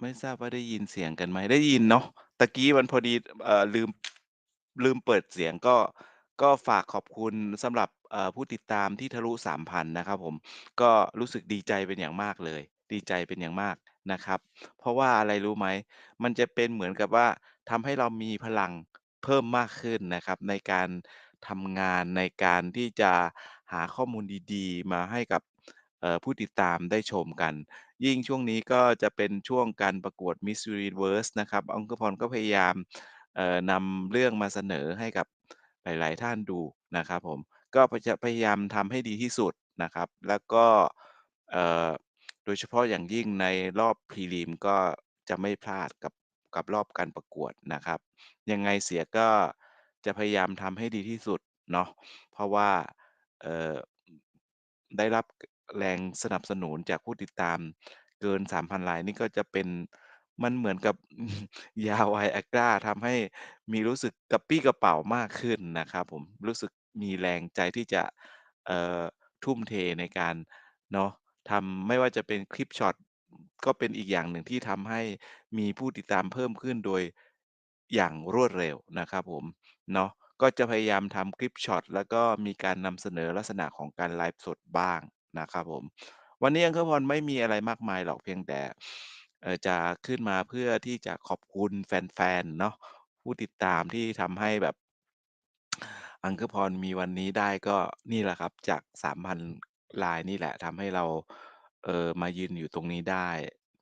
ไม่ทราบว่าได้ยินเสียงกันไหม?ได้ยินเนาะ ตะกี้มันพอดี เอ่อ ลืม ลืมเปิดเสียง ก็ ก็ฝากขอบคุณสำหรับ เอ่อ ผู้ติดตามที่ทะลุ 3,000 นะครับผม ก็รู้สึกดีใจเป็นอย่างมากเลย ดีใจเป็นอย่างมากนะครับ เพราะว่าอะไรรู้ไหม?มันจะเป็นเหมือนกับว่า ทำให้เรามีพลังเพิ่มมากขึ้นนะครับ ในการทำงาน ในการที่จะหาข้อมูลดี ๆ มาให้กับ เอ่อ ผู้ติดตามได้ชมกัน ยิ่งช่วงนี้ก็จะเป็นช่วงการประกวด Miss Universe นะครับ Uncle Pon ก็พยายาม เอ่อ นำเรื่องมาเสนอให้กับหลาย ๆ ท่านดูนะครับผม ก็พะจะ พยายามทำให้ดีที่สุดนะครับ แล้วก็ เอ่อ โดยเฉพาะอย่างยิ่งในรอบ Prelim ก็จะไม่พลาดกับ กับรอบการประกวดนะครับ ยังไงเสียก็จะพยายามทำให้ดีที่สุดเนาะ เพราะว่า เอ่อ ได้รับ แรงสนับสนุนจากผู้ติดตามเกิน 3,000 ราย นี่ก็จะเป็น มันเหมือนกับ ยา Viagra ทำให้มีรู้สึกกระปรี้กระเปร่ามากขึ้นนะครับผม รู้สึกมีแรงใจที่จะ เอ่อ ทุ่มเทในการ เนาะ ทำ ไม่ว่าจะเป็นคลิปช็อต ก็เป็นอีกอย่างหนึ่งที่ทำให้มีผู้ติดตามเพิ่มขึ้นโดย อย่างรวดเร็วนะครับผม เนาะ ก็จะพยายามทำคลิปช็อต แล้วก็มีการนำเสนอลักษณะของการไลฟ์สดบ้าง นะครับผม วันนี้ Uncle Pon ไม่มีอะไรมากมายหรอกเพียงแต่ เอ่อ จะขึ้นมาเพื่อที่จะขอบคุณแฟน ๆ เนาะ ผู้ติดตามที่ทำให้แบบ Uncle Pon มีวันนี้ได้ก็นี่แหละครับ จาก 3,000รายนี่แหละ ทำให้เรา เอ่อ มายืนอยู่ตรงนี้ได้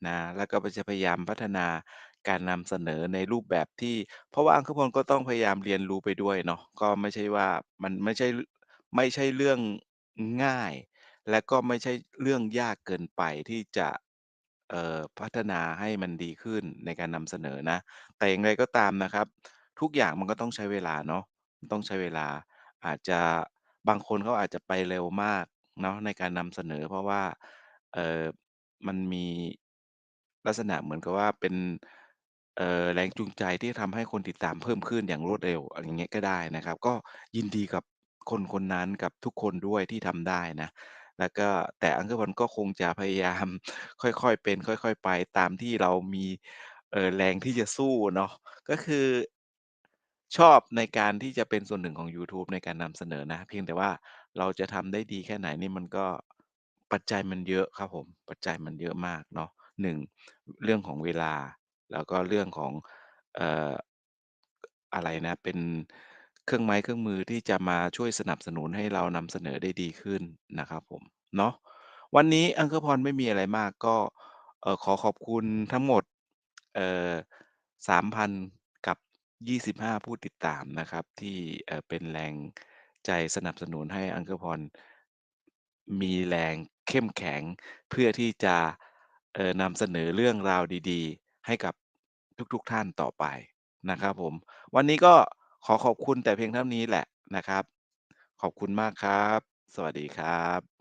นะ แล้วก็จะพยายามพัฒนาการนำเสนอในรูปแบบที่ เพราะว่า Uncle Pon ก็ต้องพยายามเรียนรู้ไปด้วยเนาะ ก็ไม่ใช่ว่า มันไม่ใช่ ไม่ใช่เรื่องง่าย และก็ไม่ใช่เรื่องยากเกินไปที่จะ เอ่อ พัฒนาให้มันดีขึ้นในการนำเสนอนะ แต่อย่างไรก็ตามนะครับ ทุกอย่างมันก็ต้องใช้เวลาเนาะต้องใช้เวลา อาจจะ บางคนเขาอาจจะไปเร็วมากเนาะในการนำเสนอ เพราะว่า เอ่อ มันมีลักษณะเหมือนกับว่าเป็น เอ่อ แรงจูงใจที่ทำให้คนติดตามเพิ่มขึ้นอย่างรวดเร็ว อะไรอย่างเงี้ย ก็ได้นะครับ ก็ยินดีกับคนคนนั้น กับทุกคนด้วยที่ทำได้นะ แล้วก็ แต่ Uncle Pon ก็คงจะพยายาม ค่อย ๆ เป็น ค่อย ๆ ไป ตามที่เรามี เอ่อ แรงที่จะสู้เนาะ ก็คือ ชอบในการที่จะเป็นส่วนหนึ่งของยูทูบในการนำเสนอนะ เพียงแต่ว่าเราจะทำได้ดีแค่ไหนนี่มันก็ ปัจจัยมันเยอะครับผม ปัจจัยมันเยอะมากเนาะ 1 เรื่องของเวลา แล้วก็เรื่องของ เอ่อ อะไรนะ เป็น เครื่องไม้เครื่องมือที่จะมาช่วยสนับสนุนให้เรานำเสนอได้ดีขึ้นนะครับผม เนาะ วันนี้ Uncle Pon ไม่มีอะไรมาก ก็ เอ่อ ขอขอบคุณทั้งหมด เอ่อ 3,000 กับ 25 ผู้ติดตามนะครับ ที่ เอ่อ เป็นแรงใจสนับสนุนให้ Uncle Pon มีแรงเข้มแข็ง เพื่อที่จะ เอ่อ นำเสนอเรื่องราวดี ๆ ให้กับทุก ๆ ท่านต่อไปนะครับผม วันนี้ก็ ขอขอบคุณแต่เพียงเท่านี้แหละนะครับ ขอบคุณมากครับ สวัสดีครับ